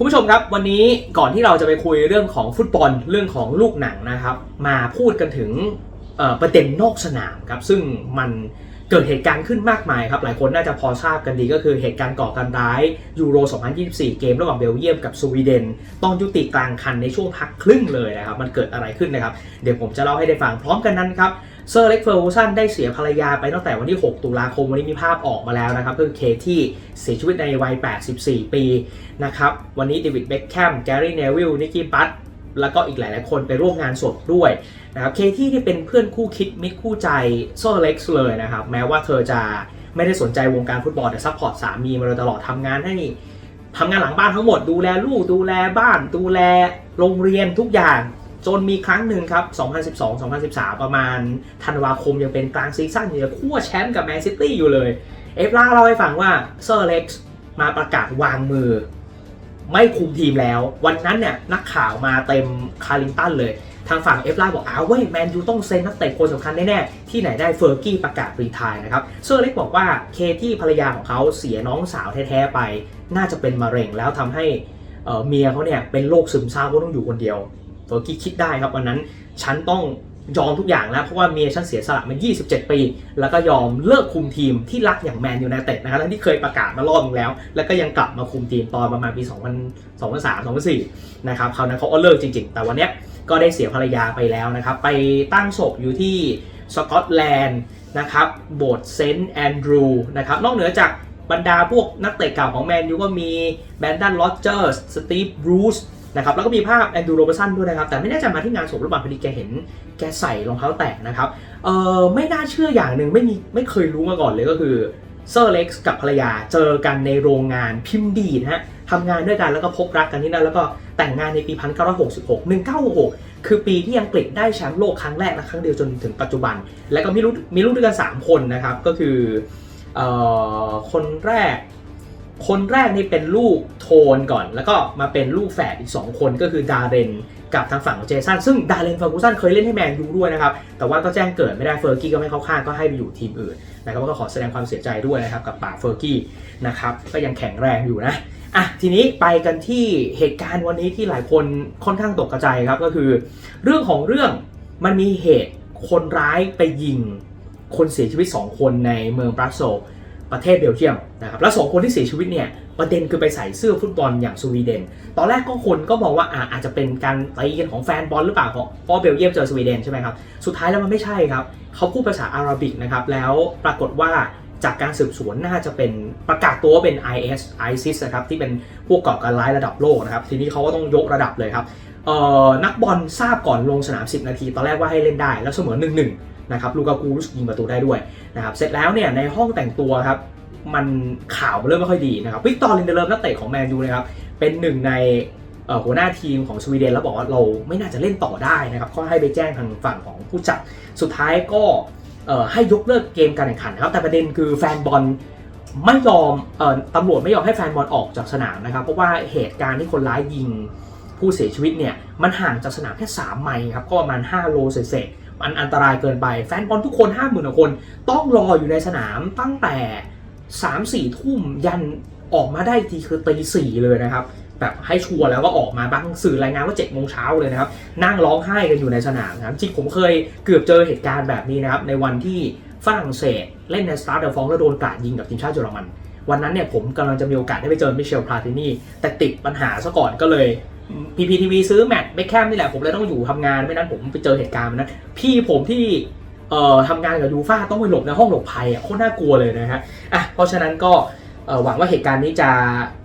คุณผู้ชมครับวันนี้ก่อนที่เราจะไปคุยเรื่องของฟุตบอลเรื่องของลูกหนังนะครับ มาพูดกันถึงประเด็นนอกสนามครับซึ่งมันเกิดเหตุการณ์ขึ้นมากมายครับหลายคนน่าจะพอทราบกันดีก็คือเหตุการณ์ก่อการร้ายยูโร 2024 เกมระหว่างเบลเยียมกับสวีเดน ต้องยุติกลางคันในช่วงพักครึ่งเลยนะครับมันเกิดอะไรขึ้นนะครับ เดี๋ยวผมจะเล่าให้ได้ฟังพร้อมกันนั้นครับเซอร์เล็กเฟอร์กูสันได้เสียภรรยาไปตั้งแต่วันที่ 6 ตุลาคมวันนี้มีภาพออกมาแล้วนะครับก็คือเคที่เสียชีวิตในวัย 84 ปีนะครับวันนี้เดวิดเบ็คแคมแกรี่เนวิลนิกกี้บัตแล้วก็อีกหลาย ๆ คนไปร่วมงานศพด้วยนะครับเคที่ที่เป็นเพื่อนคู่คิดมิตรคู่ใจโซเล็กซ์เลยนะครับแม้ว่าเธอจะไม่ได้สนใจวงการฟุตบอลแต่ซัพพอร์ตสามีมาโดยตลอดทำงานให้ทำงานหลังบ้านทั้งหมดดูแลลูกดูแลบ้าน ดูแลโรงเรียนทุกอย่าง จนมีครั้งหนึ่งครับ 2012-2013 ประมาณธันวาคมยังเป็นกลางซีซั่นยังคู่แชมป์กับแมนซิตี้อยู่เลย เอฟล่าเล่าให้ฟังว่าเซอร์เล็กซ์มาประกาศวางมือ ไม่คุมทีมแล้ว วันนั้นเนี่ยนักข่าวมาเต็มคาริงตันเลย ทางฝั่งเอฟไลบอกอ้าวเว้ยแมนยูต้องเซ็นนักเตะคนสำคัญแน่ๆ ที่ไหนได้เฟอร์กี้ประกาศรีทายนะครับ เซอร์เล็กบอกว่าเคที่ภรรยาของเขาเสียน้องสาวแท้ๆไป น่าจะเป็นมะเร็งแล้วทำให้เเมียเขาเนี่ยเป็นโรคซึมเศร้าก็ต้องอยู่คนเดียว เฟอร์กี้คิดได้ครับวันนั้นฉันต้องยอมทุกอย่างแล้ว เพราะว่าเมียฉันเสียสละมา 27 ปี แล้วก็ยอมเลิกคุมทีมที่รักอย่างแมนยูไนเต็ดนะครับทั้งที่เคยประกาศมารอบนึงแล้ว แล้วก็ยังกลับมาคุมทีมตอนประมาณปี 2000 2003 2004 นะครับคราวนั้นเขาก็เลิกจริง ๆ แต่วันเนี้ยก็ได้เสียภรรยาไปแล้วนะครับ ไปตั้งศพอยู่ที่สกอตแลนด์นะครับโบสถ์เซนต์แอนดรูนะครับนอกเหนือจากบรรดาพวกนักเตะเก่าของแมนยูก็มีแบนดันโรเจอร์สสตีฟบรูซ นะครับแล้วก็มีภาพแอนดูโรเบอร์สันด้วยนะครับ แต่ไม่แน่ใจมาที่งานศพหรือเปล่าพอดีแกเห็นแกใส่รองเท้าแตะนะครับเออไม่น่าเชื่ออย่างหนึ่งไม่มีไม่เคยรู้มาก่อนเลยก็คือเซอร์เล็กซ์กับภรรยาเจอกันในโรงงานพิมพ์ดีนะฮะทำงานด้วยกันแล้วก็พบรักกันที่นั่นแล้วก็แต่งงานในปี 1966 1966 คือปีที่อังกฤษได้แชมป์โลกครั้งแรกและครั้งเดียวจนถึงปัจจุบัน แล้วก็มีลูกมีลูกด้วยกัน 3 คนนะครับ ก็คือออคนแรก คนแรกนี่เป็นลูกโทนก่อน แล้วก็มาเป็นลูกแฝดอีก 2 คนก็คือดาเรนกับทางฝั่งของเจสันซึ่งดาเรนฟอร์กูสันเคยเล่นให้แมนยูด้วยนะครับ แต่ว่าก็แจ้งเกิดไม่ได้เฟอร์กี้ก็ไม่เข้าข้างก็ให้ไปอยู่ทีมอื่นนะครับก็ขอแสดงความเสียใจด้วยนะครับกับป่าเฟอร์กี้นะครับก็ยังแข็งแรงอยู่นะอะทีนี้ไปกันที่เหตุการณ์วันนี้ที่หลายคนค่อนข้างตกกระจายครับก็คือ เรื่องของเรื่องมันมีเหตุคนร้ายไปยิงคนเสียชีวิต 2 คนในเมืองบรัสเซล ประเทศเบลเยียมนะครับแล้วสองคนที่เสียชีวิตเนี่ยประเด็นคือไปใส่เสื้อฟุตบอลอย่างสวีเดน ตอนแรกก็คนก็มองว่าอะอาจจะเป็นการตีกันของแฟนบอลหรือเปล่าเพราะเบลเยียมเจอสวีเดนใช่ไหมครับสุดท้ายแล้วมันไม่ใช่ครับเขาพูดภาษาอาหรับิกนะครับแล้วปรากฏว่าจากการสืบสวนน่าจะเป็นประกาศตัวว่าเป็น IS ISIS นะครับที่เป็นพวกก่อการร้ายระดับโลกนะครับทีนี้เขาก็ต้องยกระดับเลยครับเอ่อนักบอลทราบก่อนลงสนาม 10 นาที ตอนแรกว่าให้เล่นได้ แล้วเสมอ1-1 นะครับลูกากูรู้สึกยิงประตูได้ด้วยนะครับเสร็จแล้วเนี่ยในห้องแต่งตัวครับมันข่าวเริ่มไม่ค่อยดีนะครับวิกตอร์ลินเดเลอร์นักเตะของแมนยูนะครับเป็นหนึ่งในหัวหน้าทีมของสวีเดนแล้วบอกว่าเราไม่น่าจะเล่นต่อได้นะครับก็ให้ไปแจ้งทางฝั่งของผู้จัดสุดท้ายก็ให้ยกเลิกเกมการแข่งขันนะครับแต่ประเด็นคือแฟนบอลไม่ยอมออตำรวจไม่ยอมให้แฟนบอลออกจากสนามนะครับ เพราะว่าเหตุการณ์ที่คนร้ายยิงผู้เสียชีวิตเนี่ยมันห่างจากสนามแค่ 3 ไมล์ครับก็ประมาณ 5 โลเศษ มันอันตรายเกินไป แฟนบอลทุกคน5 0,000กว่าคน ต้องรออยู่ในสนามตั้งแต่3 4ทุ่มยันออกมาได้ทีคือตีสี่เลยนะครับแบบให้ชัวร์แล้วก็ออกมาบางสื่อรายงานว่า7จ็ดโมงเช้าเลยนะครับ นั่งร้องไห้กันอยู่ในสนามนะครับจริงผมเคยเกือบเจอเหตุการณ์แบบนี้นะครับ ในวันที่ฝรั่งเศสเล่นในสตาร์เดอร์ฟองแล้วโดนกราดยิงกับทีมชาติเยอรมัน วันนั้นเนี่ยผมกำลังจะมีโอกาสได้ไปเจอมิเชลพลาตินีแต่ติดปัญหาซะก่อนก็เลย พีพีทีวีซื้อแมตช์เบคแคมนี่แหละผมเลยต้องอยู่ทำงานไม่นั้นผมไปเจอเหตุการณ์นั้นพี่ผมที่เอ่อทำงานกับยูฟ่าต้องไปหลบในห้องหลบภัยอะโคตรน่ากลัวเลยนะฮะอะเพราะฉะนั้นก็หวังว่าเหตุการณ์นี้จะ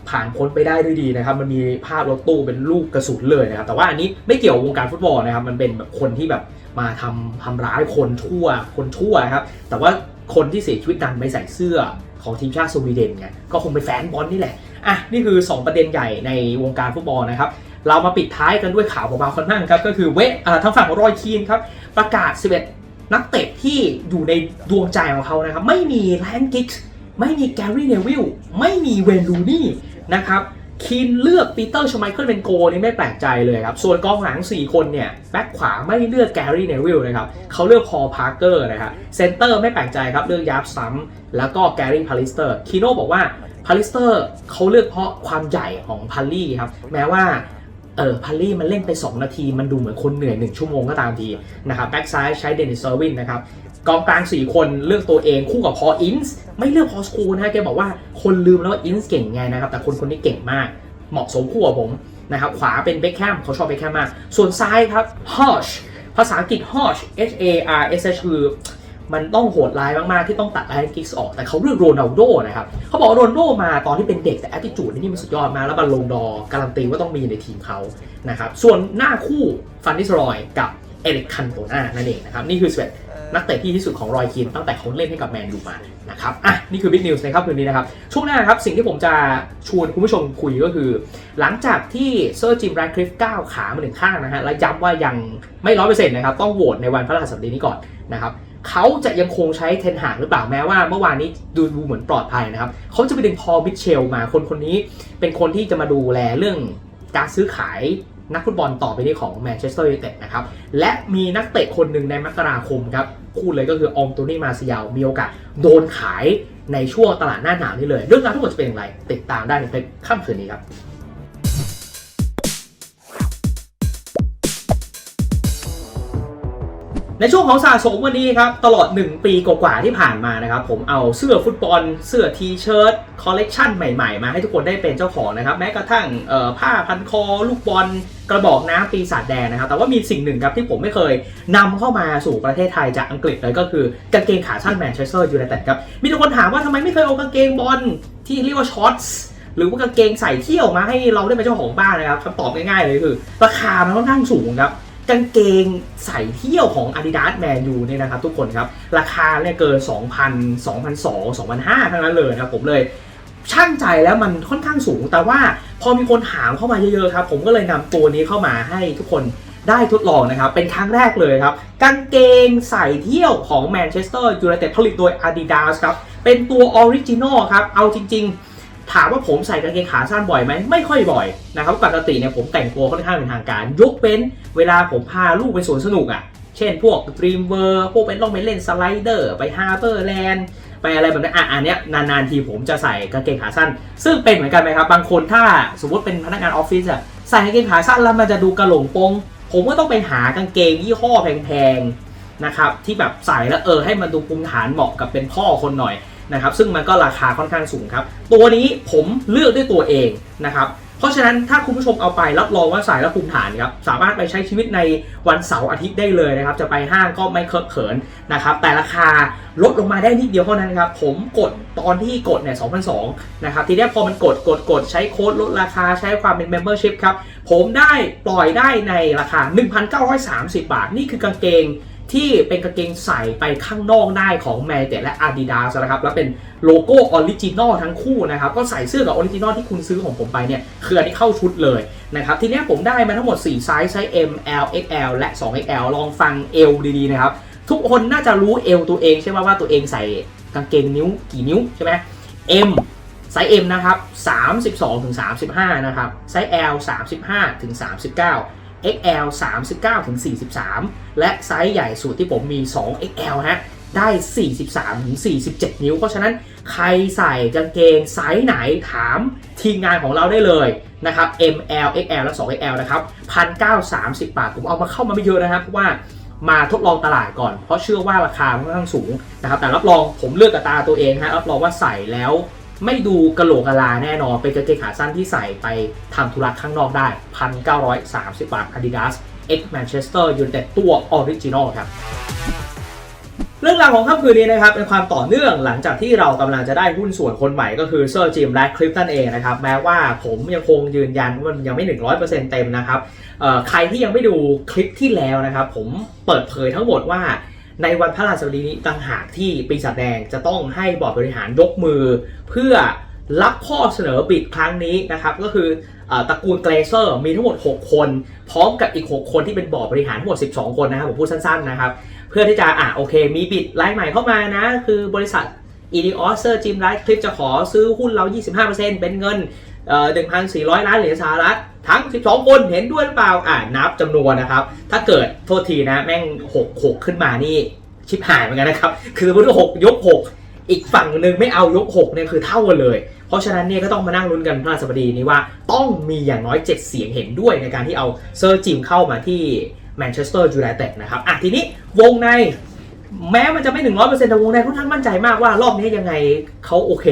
ผ่านพ้นไปได้ด้วยดีนะครับ มันมีภาพรถตู้เป็นลูกกระสุนเลยนะครับ แต่ว่าอันนี้ไม่เกี่ยวกับวงการฟุตบอลนะครับ มันเป็นแบบคนที่แบบมาทำทำร้ายคนทั่ว คนทั่วครับ แต่ว่าคนที่เสียชีวิตดันไปใส่เสื้อของทีมชาติสวีเดนไง ก็คงเป็นแฟนบอลนี่แหละ อะ นี่คือ 2 ประเด็นใหญ่ในวงการฟุตบอลนะครับ เรามาปิดท้ายกันด้วยข่าวเบาๆคนนั่งครับ ก็คือเวททางฝั่งของรอยคีนครับ ประกาศ 11 นักเตะที่อยู่ในดวงใจของเขานะครับ ไม่มีแลนกิกส์ไม่มีแกรี่เนวิลไม่มีเวนลูนี่นะครับคีนเลือกปีเตอร์ชไมเคิลเป็นโกนี่ไม่แปลกใจเลยครับ ส่วนกองหลัง 4 คนเนี่ย แบ็คขวาไม่เลือกแกรี่เนวิลนะครับเขาเลือกพอลพาร์เกอร์นะครับเซนเตอร์ไม่แปลกใจครับ เลือกยาร์ฟซัมแล้วก็แกรี่พาริสเตอร์คีโน่บอกว่าพาริสเตอร์เขาเลือกเพราะความใหญ่ของพัลลี่ครับ แม้ว่า เออพัลลี่มันเล่นไป 2 นาที มันดูเหมือนคนเหนื่อย 1 ชั่วโมงก็ตามทีนะครับแบ็กซ้ายใช้เดนิสเซอร์วินนะครับกองกลาง 4 คนเลือกตัวเองคู่กับพออินส์ไม่เลือกพอสคูนะแกบอกว่าคนลืมแล้วว่าอินส์เก่งไงนะครับ แต่คนคนนี้เก่งมาก เหมาะสมคู่กับผมนะครับขวาเป็นเบคแฮมเขาชอบเบคแฮมมาก ส่วนซ้ายครับฮอชภาษาอังกฤษ Hodge H A R S H คือ มันต้องโหดร้ายมาก ๆ ที่ต้องตัดไอกิกส์ออก แต่เขาเลือกโรนัลโดนะครับเขาบอกว่าโรนัลโดมาตอนที่เป็นเด็กแต่ a t t i t u d e นี่มันสุดยอดมากแล้วบัลลงดอการันตีว่าต้องมีในทีมเขานะครับส่วนหน้าคู่ฟันดิสรอยกับเอริกคันโตนานั่นเองนะครับนี่คือสเวตนักเตะที่ที่สุดของรอยคินตั้งแต่เขาเล่นให้กับแมนยูมานะครับอะนี่คือบิ๊กนิวส์ในค่ำคืนนี้นะครับช่วงหน้าครับสิ่งที่ผมจะชวนคุณผู้ชมคุยก็คือ หลังจากที่เซอร์จิมแรดคลิฟก้าวขามาหนึ่งข้างนะฮะและย้ำว่ายังไม่ร้อยเปอร์เซ็นต์นะครับต้องโหวตในวันพฤหัสบดีนี้ก่อนนะครับ เขาจะยังคงใช้เทนหางหรือเปล่าแม้ว่า เมื่อวานนี้ดูดูเหมือนปลอดภัยนะครับ เขาจะไปดึงพอลมิเชลมาคนคนนี้เป็นคนที่จะมาดูแลเรื่องการซื้อขายนักฟุตบอลต่อไปนี้ของแมนเชสเตอร์ยูไนเต็ดนะครับ และมีนักเตะคนหนึ่งในมกราคมครับพูดเลยก็คืออองโตนี่มาซิยามีโอกาสโดนขายในช่วงตลาดหน้าหนาวนี้เลย เรื่องราวทั้งหมดจะเป็นอย่างไร ติดตามได้ในคลิปค่ำคืนนี้ครับ ในช่วงของสะสมวันนี้ครับ ตลอด 1 ปีกว่าๆที่ผ่านมานะครับ ผมเอาเสื้อฟุตบอล เสื้อทีเชิ้ตคอลเลกชันใหม่ๆ มาให้ทุกคนได้เป็นเจ้าของนะครับ แม้กระทั่งผ้าพันคอ ลูกบอลกระบอกน้ำปีศาจแดงนะครับ แต่ว่ามีสิ่งหนึ่งครับที่ผมไม่เคยนำเข้ามาสู่ประเทศไทยจากอังกฤษเลยก็คือกางเกงขาสั้นแมนเชสเตอร์ยูไนเต็ดครับ มีทุกคนถามว่าทำไมไม่เคยเอากางเกงบอลที่เรียกว่าช็อตส์หรือว่ากางเกงใส่เที่ยวมาให้เราได้เป็นเจ้าของบ้านนะครับคำตอบง่ายๆเลยคือ ราคามันค่อนข้างสูงครับ กางเกงใส่เที่ยวของ Adidas Man U เนี่ยนะครับทุกคนครับ ราคาเนี่ยเกิน 2,000 2,200 2,500ทั้งนั้นเลยนะครับผมเลยช่างใจแล้วมันค่อนข้างสูง แต่ว่าพอมีคนถามเข้ามาเยอะๆครับผมก็เลยนำตัวนี้เข้ามาให้ทุกคนได้ทดลองนะครับ เป็นครั้งแรกเลยครับกางเกงใส่เที่ยวของแมนเชสเตอร์ยูไนเต็ดผลิตโดย Adidas ครับเป็นตัวออริจินอลครับเอาจริง ๆ ถามว่าผมใส่กางเกงขาสั้นบ่อยไหมไม่ค่อยบ่อยนะครับปกติเนี่ยผมแต่งตัวค่อนข้างเป็นทางการ ยกเว้นเวลาผมพาลูกไปสวนสนุกอะ่ะ เช่นพวก Dream World พวกเป็นต้องไปเล่นสไลเดอร์ ไป Harbor Land ไปอะไรแบบนั้อะอันเนี้ยนานๆทีผมจะใส่กางเกงขาสั้น ซึ่งเป็นเหมือนกันไหมครับ บางคนถ้าสมมติเป็นพนักงานออฟฟิศอะใส่กางเกงขาสั้นแล้วมันจะดูกระหลงปง ผมก็ต้องไปหากางเกงยี่ห้อแพงๆนะครับที่แบบใส่แล้วเออให้มันดูภูมิฐานเหมาะกับเป็นพ่อคนหน่อย นะครับซึ่งมันก็ราคาค่อนข้างสูงครับ ตัวนี้ผมเลือกด้วยตัวเองนะครับเพราะฉะนั้นถ้าคุณผู้ชมเอาไปรับรองว่าใส่แล้วภูมิฐานครับสามารถไปใช้ชีวิตในวันเสาร์อาทิตย์ได้เลยนะครับ จะไปห้างก็ไม่เคอะเขินนะครับแต่ราคาลดลงมาได้นิดเดียวเท่านั้นครับ ผมกดตอนที่กดเนี่ย2,002นะครับทีนี้พอมันกดกดกดใช้โค้ดลดราคาใช้ความเป็น membership ครับ ผมได้ปล่อยได้ในราคา 1,930 บาท นี่คือกางเกง ที่เป็นกางเกงใส่ไปข้างนอกได้ของแม n เตและ Adidas นะครับ แล้วเป็นโลโก้ออริจินอลทั้งคู่นะครับ ก็ใส่เสื้อกับออริจินอลที่คุณซื้อของผมไปเนี่ย คืออันนี้เข้าชุดเลยนะครับ ทีนี้ผมได้มาทั้งหมด 4 ไซส์ ไซส์ M L XL และ 2XL ลองฟังเอวดีๆ นะครับ ทุกคนน่าจะรู้เอวตัวเอง ใช่ไหมว่าตัวเองใส่กางเกงนิ้วกี่นิ้วใช่ไหม M ไซส์ M นะครับ 32ถึง35 นะครับ ไซส์ L 35ถึง39 XL 39ถึง43 และไซส์ใหญ่สุดที่ผมมี 2 XL ฮะ ได้ 43ถึง47 นิ้ว เพราะฉะนั้นใครใส่กางเกงไซส์ไหนถามทีมงานของเราได้เลยนะครับ ML XL และ 2XL นะครับ 1,930 บาท ผมเอามาเข้ามาไม่เยอะนะครับ เพราะว่ามาทดลองตลาดก่อน เพราะเชื่อว่าราคาค่อนข้างสูงนะครับ แต่รับรองผมเลือกกับตาตัวเองฮะ รับรองว่าใส่แล้ว ไม่ดูกระโหลกกะลาแน่นอน เป็นกางเกงขาสั้นที่ใส่ไปทำธุระข้างนอกได้ 1,930 บาท Adidas X Manchester United ตัวออริจินอลครับเรื่องราวของค่ำคืนนี้นะครับเป็นความต่อเนื่องหลังจากที่เรากำลังจะได้หุ้นส่วนคนใหม่ก็คือเซอร์จิมและคลิปนั่นเองนะครับแม้ว่าผมยังคงยืนยันว่ามันยังไม่ 100%เต็มนะครับใครที่ยังไม่ดูคลิปที่แล้วนะครับผมเปิดเผยทั้งหมดว่า ในวันพระราชบดีนี้ต่างหากที่ปีศาจแดงจะต้องให้บอร์ดบริหารยกมือ เพื่อรับข้อเสนอบิดครั้งนี้นะครับ ก็คืออตระกูลเกรเซอร์มีทั้งหมด 6 คน พร้อมกับอีก 6 คนที่เป็นบอร์ดบริหารทั้งหมด 12 คนนะครับผมพูดสั้นๆนะครับ เพื่อที่จะอะโอเค มีบิดรายใหม่เข้ามานะ คือบริษัท e d o s เซอร์จิมไลท์คลิปจะขอซื้อหุ้นเรา 25%เป็นเงินเอ่อ 1,400 ล้านเหรียญสหรัฐทั้ง 12 คนเห็นด้วยหรือเปล่า อ่านับจำนวนนะครับ ถ้าเกิดโทษทีนะ แม่ง 6 6 ขึ้นมานี่ชิบหายเหมือนกันนะครับ คือสมมติว่า6ยก 6 อีกฝั่งหนึ่งไม่เอายก 6 เนี่ยคือเท่ากันเลย เพราะฉะนั้นเนี่ยก็ต้องมานั่งลุ้นกันพฤหัสบดีนี้ว่าต้องมีอย่างน้อย 7 เสียงเห็นด้วยในการที่เอาเซอร์จิมเข้ามาที่แมนเชสเตอร์ยูไนเต็ดนะครับ อะทีนี้วงในแม้มันจะไม่ถึงร้อยเปอร์เซ็นต์แต่วงในค่อนข้างมั่นใจมากว่ารอบนี้ยังไงเขาโอเค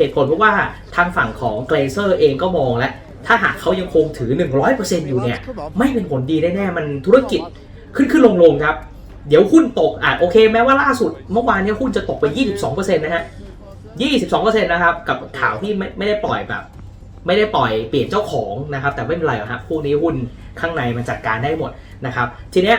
เหตุผลเพราะว่าทางฝั่งของเกรเซอร์เองก็มองแล้ว ถ้าหากเขายังคงถือ 100%อยู่เนี่ย ไม่เป็นผลดีแน่ๆมันธุรกิจขึ้นขึ้นลงลงครับ เดี๋ยวหุ้นตกอะโอเค แม้ว่าล่าสุดเมื่อวานเนี้หุ้นจะตกไป 22%นะฮะ 22%นะครับ กับข่าวที่ไม่ไม่ได้ปล่อยแบบ ไม่ได้ปล่อยเปลี่ยนเจ้าของนะครับ แต่ไม่เป็นไรหรอกฮะพวกนี้หุ้นข้างในมันจัดการได้หมดนะครับ ทีเนี้ย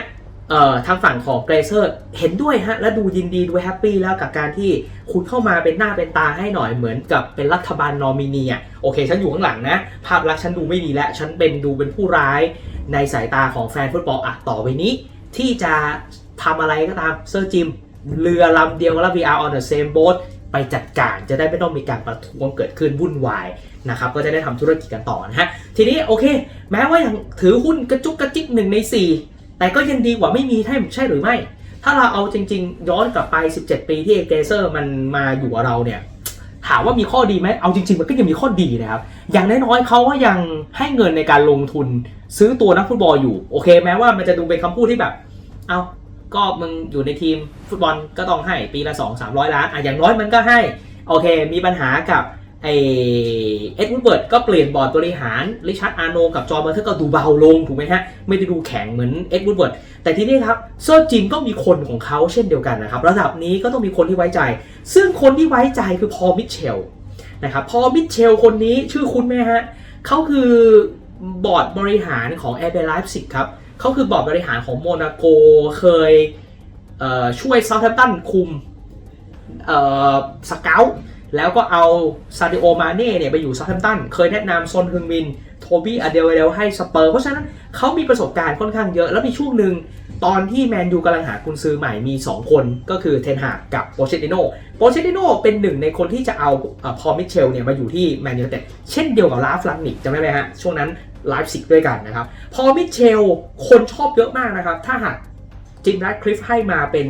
เอ่อทางฝั่งของเกรเซอร์เห็นด้วยฮะและดูยินดีดูแฮปปี้แล้วกับการที่คุณเข้ามาเป็นหน้าเป็นตาให้หน่อยเหมือนกับเป็นรัฐบาลนอมินีอะโอเค ฉันอยู่ข้างหลังนะ ภาพลักษณ์ฉันดูไม่ดีแล้วฉันเป็นดูเป็นผู้ร้ายในสายตาของแฟนฟุตบอลอะต่อไปนี้ ที่จะทำอะไรก็ตามเซอร์จิม เรือลำเดียวกับ VR on the same boat ไปจัดการจะได้ไม่ต้องมีการประท้วงเกิดขึ้นวุ่นวายนะครับก็จะได้ทำธุรกิจกันต่อนะฮะทีนี้โอเค แม้ว่ายังถือหุ้นกระจุกกระจิกหนึ่งใน4 แต่ก็ยังดีกว่าไม่มีใช่ใช่หรือไม่ ถ้าเราเอาจริง ๆ ย้อนกลับไป 17 ปีที่เอเกเซอร์มันมาอยู่กับเราเนี่ยถามว่ามีข้อดีไหมเอาจริง ๆ มันก็ยังมีข้อดีนะครับ อย่างน้อยๆเขาก็ยังให้เงินในการลงทุนซื้อตัวนักฟุตบอลอยู่ โอเค แม้ว่ามันจะดูเป็นคำพูดที่แบบ เอาก็มึงอยู่ในทีมฟุตบอลก็ต้องให้ปีละ2 3 0 0ล้านอะอย่างน้อยมันก็ให้ โอเค มีปัญหากับ ไอเอ็ดวูดเบิร์ดก็เปลี่ยนบอร์ดบริหารริชาร์ดอาร์โนกับจอร์เบอร์เทอร์ก็ดูเบาลงถูกไหมฮะ ไม่ได้ดูแข็งเหมือนเอ็ดวูดเบิร์ดแต่ทีนี้ครับเซอร์จิมก็มีคนของเขาเช่นเดียวกันนะครับ ระดับนี้ก็ต้องมีคนที่ไว้ใจ ซึ่งคนที่ไว้ใจคือพอลมิเชลนะครับพอลมิเชลคนนี้ชื่อคุณไหมฮะเขาคือบอร์ดบริหารของแอร์เบลไลฟ์ซิกครับเขาคือบอร์ดบริหารของโมนาโกเคยเช่วยซา u t แ a มตันคุมสเกล แล้วก็เอาซาดิโอมาเน่เนี่ยไปอยู่ซา u t แ a มตัน เคยแนะนำซอนฮึงมิน โทบี้อเดลเดลให้สเปอร์ เพราะฉะนั้นเขามีประสบการณ์ค่อนข้างเยอะ แล้วมีช่วงหนึ่งตอนที่แมนยูกำลังหากุนซือใหม่มี 2 คนก็คือเทนฮากกับโปเชติโนโปเชติโนเป็นหนึ่งในคนที่จะเอาพอมิเชลเนี่ยมาอยู่ที่แมนยูเต็ดเช่นเดียวกับลาฟลังนิกจำได้ไหมฮะช่วงนั้นไลฟ์ซิกด้วยกันนะครับ พอมิเชลคนชอบเยอะมากนะครับ ถ้าหาก จิมแรดคลิฟให้มาเป็น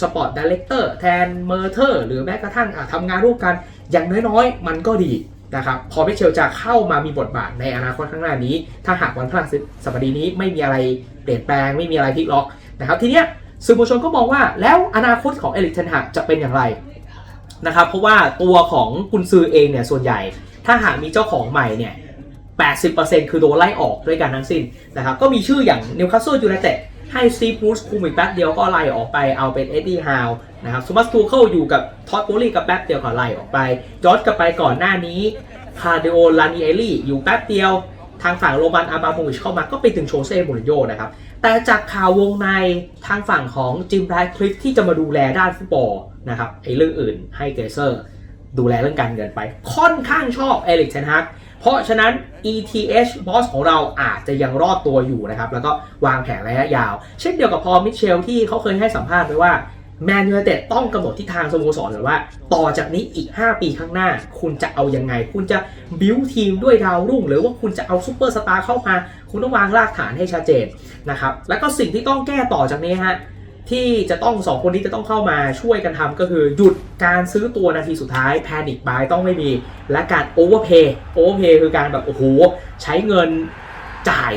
สปอร์ตดีเลกเตอร์แทนเมอร์เทอร์หรือแม้กระทั่งทำงานร่วมกันอย่างน้อยๆ มันก็ดีนะครับพอมิเชลจะเข้ามามีบทบาทในอนาคตข้างหน้านี้ ถ้าหากวันพฤหัสบดีนี้ไม่มีอะไรเปลี่ยนแปลงไม่มีอะไรพลิกล็อกนะครับทีเนี้ยสื่อมวลชนก็มองว่าแล้วอนาคตของเอลิกเทนหักจะเป็นอย่างไรนะครับเพราะว่าตัวของกุนซือเองเนี่ยส่วนใหญ่ ถ้าหากมีเจ้าของใหม่เนี่ย 80%คือโดนไล่ออกด้วยกันทั้งสิ้นนะครับก็มีชื่ออย่างนิวคาสเซิลยูไนเต็ด ให้ซีบรูซคุมอีกแป๊บเดียวก็ไล่ออกไปเอาเป็นเอ็ดดี้ฮาวนะครับซูมัสตูเคิลอยู่กับท็อตโบลี่กับแป๊บเดียวก็ไล่ออกไปจอร์จกลับไปก่อนหน้านี้คาเดโอลานิเอลี่อยู่แป๊บเดียวทางฝั่งโรมันอาบาโมวิชเข้ามาก็ไปถึงโชเซ่มูรินโญ่นะครับ แต่จากข่าววงในทางฝั่งของจิมแรดคลิฟที่จะมาดูแลด้านฟุตบอลนะครับไอ้เรื่องอื่นให้เกเซอร์ ดูแลเรื่องการเงินไป ค่อนข้างชอบเอริกเทนฮัก เพราะฉะนั้น ETH boss ของเราอาจจะยังรอดตัวอยู่นะครับ แล้วก็วางแผนระยะยาว เช่นเดียวกับพอมิเชลที่เขาเคยให้สัมภาษณ์ไว้ว่าแมนยูไนเต็ดต้องกำหนดทิศทางสโมสรเลยว่า ต่อจากนี้อีก 5 ปีข้างหน้า คุณจะเอายังไง คุณจะบิวทีมด้วยดาวรุ่ง หรือว่าคุณจะเอาซูเปอร์สตาร์เข้ามา คุณต้องวางรากฐานให้ชัดเจนนะครับ แล้วก็สิ่งที่ต้องแก้ต่อจากนี้ฮะ ที่จะต้องสองคนนี้จะต้องเข้ามาช่วยกันทำก็คือ หยุดการซื้อตัวนาทีสุดท้ายแพนิคบายต้องไม่มี และการโอเวอร์เพย์โอเวอร์เพย์คือการแบบโอ้โหใช้เงินจ่าย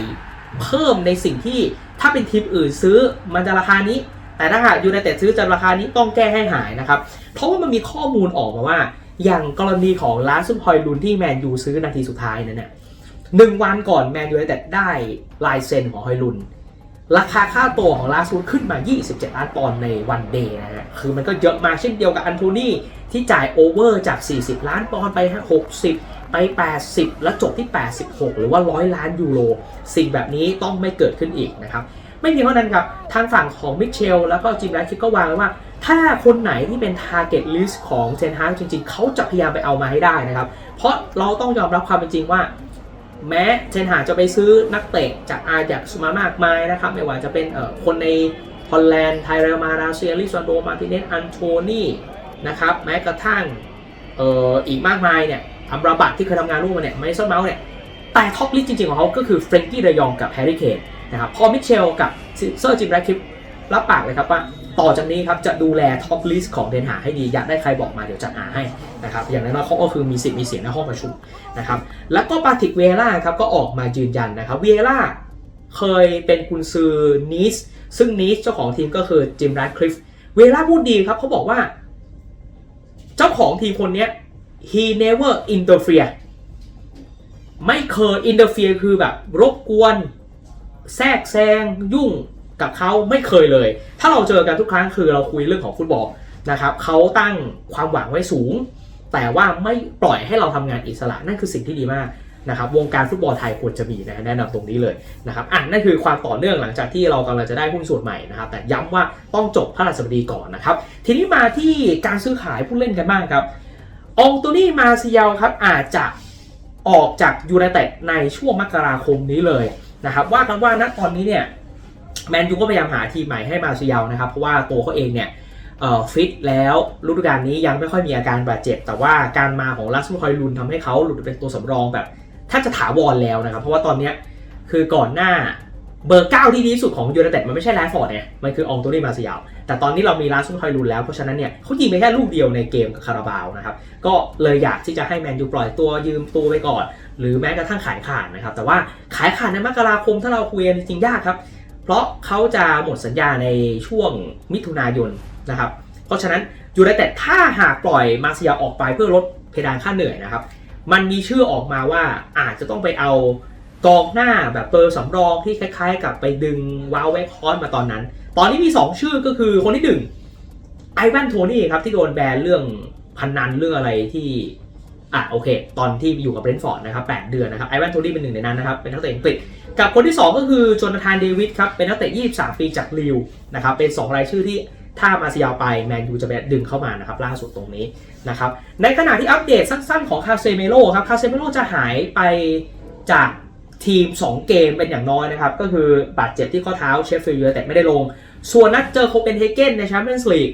เพิ่มในสิ่งที่ถ้าเป็นทีมอื่นซื้อมันจะราคานี้ แต่ถ้าหากยูไนเต็ดซื้อจะราคานี้ต้องแก้ให้หายนะครับ เพราะว่ามันมีข้อมูลออกมาว่า อย่างกรณีของล้าซุปฮอยลุนที่แมนยูซื้อนาทีสุดท้ายนั้นเนี่ยหนึ่งวันก่อนแมนยูไนเต็ดได้ลายเซ็นของฮอยลุน ราคาค่าตัวของลาซูดขึ้นมา 27 ล้านปอนด์ในวันเดย์นะฮะ คือมันก็เยอะมากเช่นเดียวกับอันโทนี่ที่จ่ายโอเวอร์จาก 40 ล้านปอนด์ไป 60 ไป 80 แล้วจบที่ 86 หรือว่า 100 ล้านยูโร สิ่งแบบนี้ต้องไม่เกิดขึ้นอีกนะครับ ไม่เพียงเท่านั้นครับ ทางฝั่งของมิเชลแล้วก็จิมแรคิดก็วางไว้ว่า ถ้าคนไหนที่เป็น Target List ของเซนฮาร์จริงๆ เขาจะพยายามไปเอามาให้ได้นะครับ เพราะเราต้องยอมรับความเป็นจริงว่า แม้เทนหาจะไปซื้อนักเตะจากอาจากสมามากมายนะครับ ไม่ว่าจะเป็นเอ่อคนในฮอลแลนด์ไทเรลมาราเซียลิซอนโดมาติเนสอันโทนีนะครับ แม้กระทั่งเอ่ออีกมากมายเนี่ยอัมราบัตที่เคยทำงานร่วมกันเนี่ยไมซอนเมาส์เนี่ย แต่ท็อปลิสจริงๆ ของเขาก็คือเฟรนกี้เดยองกับแฮร์รี่เคนนะครับพอมิเชลกับเซอร์จิมแรคคิป รับปากเลยครับว่าต่อจากนี้ครับจะดูแลท็อปลิสต์ของเดนหาให้ดี อยากได้ใครบอกมาเดี๋ยวจัดหาให้นะครับอย่างนั้นเขาก็คือมีสิทธิ์มีเสียงในห้องประชุมนะครับแล้วก็ปาติกเวล่าครับก็ออกมายืนยันนะครับเวล่าเคยเป็นกุนซือนีสซึ่งนีสเจ้าของทีมก็คือจิมแรดคลิฟเวล่าพูดดีครับเขาบอกว่า เจ้าของทีมคนนี้ he never interfere ไม่เคย interfere คือแบบรบกวน แทรกแซงยุ่ง กับเขาไม่เคยเลย ถ้าเราเจอกันทุกครั้งคือเราคุยเรื่องของฟุตบอลนะครับเขาตั้งความหวังไว้สูง แต่ว่าไม่ปล่อยให้เราทำงานอิสระนั่นคือสิ่งที่ดีมากนะครับวงการฟุตบอลไทยควรจะมีนะแนะนำตรงนี้เลยนะครับอะนั่นคือความต่อเนื่องหลังจากที่เรากำลังจะได้หุ้นส่วนใหม่นะครับแต่ย้ำว่าต้องจบพระราชบดีก่อนนะครับทีนี้มาที่การซื้อขายผู้เล่นกันบ้างครับองโตนี่มาซิยลครับอาจจะออกจากยูไนเต็ดในช่วงมกราคมนี้เลยนะครับว่ากันว่าณตอนนี้เนี่ย แมนยูก็พยายามหาทีมใหม่ให้มาซิยาลนะครับ เพราะว่าตัวเขาเองเนี่ยฟิตแล้วฤดูกาลนี้ยังไม่ค่อยมีอาการบาดเจ็บ แต่ว่าการมาของลัสมุคอยลุนทำให้เขาหลุดเป็นตัวสำรองแบบแทบจะถาวรแล้วนะครับ เพราะว่าตอนเนี้ยคือก่อนหน้าเบอร์เก้าที่ดีที่สุดของยูไนเต็ดมันไม่ใช่แรดฟอร์ดเนี่ยมันคือองโตนี่มาซิยาลแต่ตอนนี้เรามีลัสมุคอยลุนแล้ว เพราะฉะนั้นเนี่ยเขายิงไปแค่ลูกเดียวในเกมกับคาราบาวนะครับ ก็เลยอยากที่จะให้แมนยูปล่อยตัวยืมตัวไปก่อน หรือแม้กระทั่งขายขาดนะครับ แต่ว่าขายขาดในมกราคมถ้าเราคุยกันจริงยากครับ เพราะเขาจะหมดสัญญาในช่วงมิถุนายนนะครับ เพราะฉะนั้นยูไนเต็ดถ้าหากปล่อยมาเซียออกไปเพื่อลดเพดานค่าเหนื่อยนะครับ มันมีชื่อออกมาว่าอาจจะต้องไปเอากองหน้าแบบเปอร์สำรองที่คล้ายๆ กับไปดึงวาวเวคอนมาตอนนั้น ตอนนี้มี 2 ชื่อก็คือคนที่หนึ่งไอแวนโทนี่ครับที่โดนแบนเรื่องพันนันเรื่องอะไรที่ อะโอเค ตอนที่อยู่กับเบรนท์ฟอร์ดนะครับ8เดือนนะครับไอแวนโทนี่เป็นหนึ่งในนั้นนะครับเป็นนักเตะอังกฤษกับคนที่ 2 ก็คือโจนาธานเดวิดครับเป็นนักเตะ 23 ปีจากลิวนะครับเป็น 2 รายชื่อที่ถ้ามาซิยาวไปแมนยูจะไปดึงเข้ามานะครับล่าสุดตรงนี้นะครับในขณะที่อัปเดตสั้นๆของคาเซเมโลครับคาเซเมโลจะหายไปจากทีม 2 เกมเป็นอย่างน้อยนะครับ ก็คือบาดเจ็บที่ข้อเท้าเชฟฟิลด์ยูไนเต็ดไม่ได้ลง ส่วนนัดเจอโคเปนเฮเกนในแชมเปี้ยนส์ลีก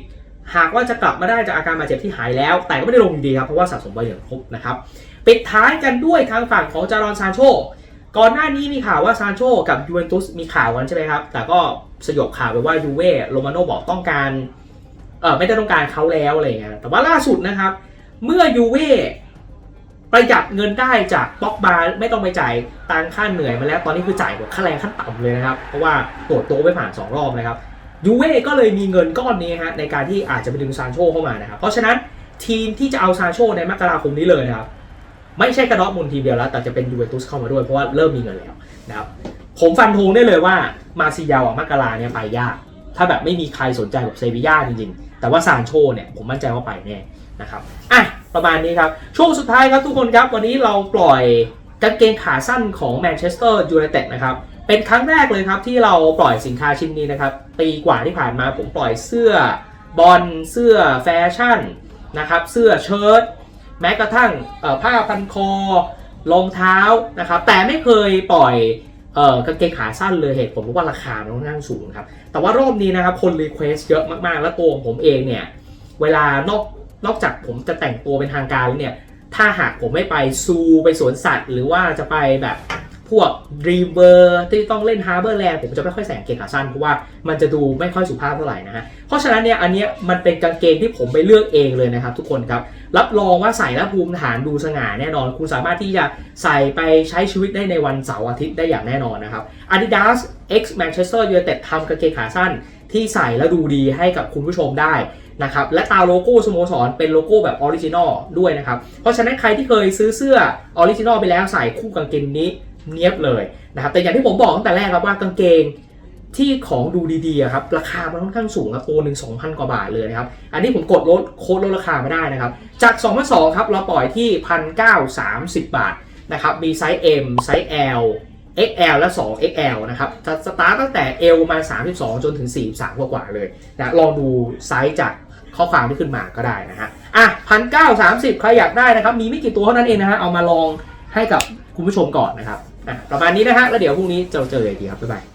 หากว่าจะกลับมาได้จากอาการบาดเจ็บที่หายแล้ว แต่ก็ไม่ได้ลงดีครับเพราะว่าสะสมใบเหลืองครบนะครับปิดท้ายกันด้วยทางฝั่งของจารอนซานโชก่อนหน้านี้มีข่าวว่าซานโชกับยูเวนตุสมีข่าวกันใช่ไหมครับ แต่ก็สยบข่าวไปว่ายูเว่โรมาโน่บอกต้องการเออไม่ได้ต้องการเขาแล้วอะไรเงี้ยแต่ว่าล่าสุดนะครับ เมื่อยูเว่ประหยัดเงินได้จากบ็อกบาร์ไม่ต้องไปจ่ายตังค่าเหนื่อยมาแล้ว ตอนนี้คือจ่ายแบบค่าแรงขั้นต่ำเลยนะครับ เพราะว่าตรวจโต๊ะไปผ่าน 2 รอบนะครับ ยูเว่ก็เลยมีเงินก้อนนี้ฮะในการที่อาจจะไปดึงซานโชเข้ามานะครับ เพราะฉะนั้นทีมที่จะเอาซานโชในมกราคมนี้เลยนะครับ ไม่ใช่กระดอกมุนทีเดียวแล้ว แต่จะเป็นยูเวนตุสเข้ามาด้วยเพราะว่าเริ่มมีเงินแล้วนะครับผมฟันธงได้เลยว่ามาซิยาวมกราเนี่ยไปยาก ถ้าแบบไม่มีใครสนใจแบบเซบีย่าจริงๆ แต่ว่าซานโชเนี่ยผมมั่นใจว่าไปแน่นะครับอะประมาณนี้ครับ ช่วงสุดท้ายครับทุกคนครับ วันนี้เราปล่อยกางเกงขาสั้นของแมนเชสเตอร์ยูไนเต็ดนะครับ เป็นครั้งแรกเลยครับที่เราปล่อยสินค้าชิ้นนี้นะครับปีกว่าที่ผ่านมาผมปล่อยเสื้อบอลเสื้อแฟชั่นนะครับเสื้อเชิ้ตแม้กระทั่งผ้าพันคอรองเท้านะครับแต่ไม่เคยปล่อยเออกางเกงขาสั้นเลยเหตุผลเพราะว่าราคามันค่อนข้างสูงครับแต่ว่ารอบนี้นะครับคนรีเควสเยอะมากๆ แล้วตัวผมเองเนี่ยเวลานอกนอกจากผมจะแต่งตัวเป็นทางการแล้วเนี่ยถ้าหากผมไม่ไปซูไปสวนสัตว์ หรือว่าจะไปแบบ พวกรีเวอร์ที่ต้องเล่นฮาร์เบอร์แลนด์ผมจะไม่ค่อยใส่เกงขาสั้นเพราะว่ามันจะดูไม่ค่อยสุภาพเท่าไหร่นะฮะเพราะฉะนั้นเนี่ยอันเนี้ยมันเป็นกางเกงที่ผมไปเลือกเองเลยนะครับทุกคนครับรับรองว่าใส่แล้วภูมิฐานดูสง่าแน่นอน คุณสามารถที่จะใส่ไปใช้ชีวิตได้ในวันเสาร์อาทิตย์ได้อย่างแน่นอนนะครับ Adidas X Manchester United ทำกางเกงขาสั้นที่ใส่แล้วดูดีให้กับคุณผู้ชมได้นะครับและตาโลโก้สโมสรเป็นโลโก้แบบออริจินอลด้วยนะครับ เพราะฉะนั้นใครที่เคยซื้อเสื้อออริจินอลไปแล้วใส่คู่กางเกงนี้ เนียบเลยนะครับแต่อย่างที่ผมบอกตั้งแต่แรกครับว่ากางเกงที่ของดูดีๆครับราคามันค่อนข้างสูงครับตัวหนึ่ง2,000กว่าบาทเลยนะครับ อันนี้ผมกดลดโค้ดลดราคาไม่ได้นะครับ จาก2 2 0 0ครับเราปล่อยที่1,930บาทนะครับมีไซส์ M ไซส์ L XL และ 2XL นะครับจะสตาร์ตตั้งแต่ L มา 32 จนถึง 43 กว่าๆเลยนะลองดูไซส์จากข้อความที่ขึ้นมาก็ได้นะฮะอะ1,930ใครอยากได้นะครับ มีไม่กี่ตัวเท่านั้นเองนะฮะเอามาลองให้กับคุณผู้ชมก่อนนะครับ อะประมาณนี้นะฮะแล้วเดี๋ยวพรุ่งนี้เจอเจอกันอีกทีครับบ๊ายบาย